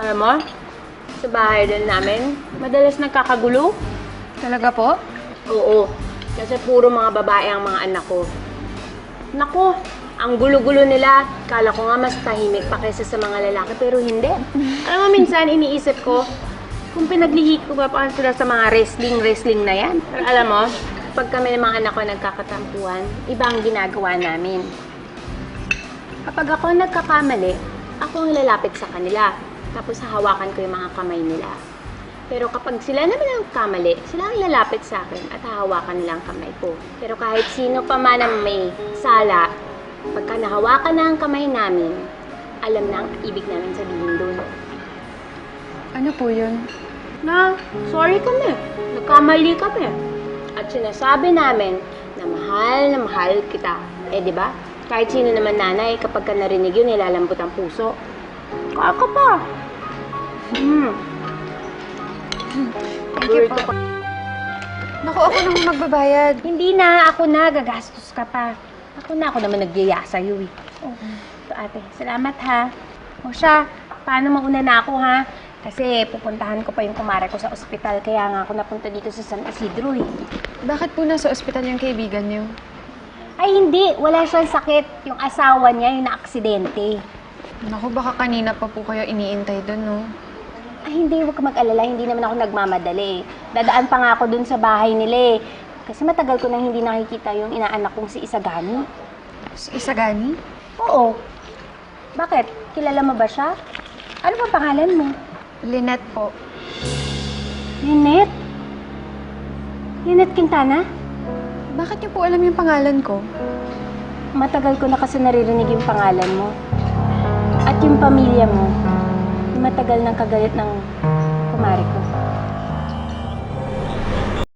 Alam mo, sa bahay din namin, madalas nagkakagulo. Talaga po? Oo, kasi puro mga babae ang mga anak ko. Nako, ang gulo-gulo nila. Kala ko nga mas tahimik pa kaysa sa mga lalaki, pero hindi. Alam mo, minsan iniisip ko, kung pinaglihi ko pa pa sila sa mga wrestling-wrestling na yan. Pero alam mo, pag kami ng mga anak ko nagkakatampuhan, iba ang ginagawa namin. Kapag ako nagkakamali, ako ang lalapit sa kanila. Tapos hahawakan ko yung mga kamay nila. Pero kapag sila naman ang kamali, sila ang lalapit sa akin at hahawakan nila ang kamay ko. Pero kahit sino pa man ang may sala, pagka nahawakan na ang kamay namin, alam na ang ibig namin sabihin doon. Ano po yun? Na, sorry kami. Nagkamali kami. At sinasabi namin na mahal na mahal kita. Eh, di ba? Kahit sino naman nanay, kapag ka narinig yun, nilalambot ang puso. Kaka pa. Hmm. Thank you po. Naku, ako naman magbabayad. Hindi na, ako na, gagastos ka pa. Ako na, ako naman nagyaya sa'yo eh. Oh, ate, salamat ha. O siya, paano mauna na ako ha? Kasi pupuntahan ko pa yung kumare ko sa ospital, kaya nga ako napunta dito sa San Isidro eh. Bakit po nasa ospital yung kaibigan niyo? Ay hindi, wala siyang sakit. Yung asawa niya yung na-aksidente. Naku, baka kanina pa po kayo iniintay doon, no? Ay hindi, huwag ka mag-alala, hindi naman ako nagmamadali. Dadaan pa nga ako dun sa bahay nila eh. Kasi matagal ko nang hindi nakikita yung inaanak kong si Isagani. Si Isagani? Oo. Bakit? Kilala mo ba siya? Ano ba pangalan mo? Lynette po. Lynette? Lynette Quintana? Bakit niyo po alam yung pangalan ko? Matagal ko na kasi naririnig yung pangalan mo. Yung pamilya mo, matagal nang kagalit ng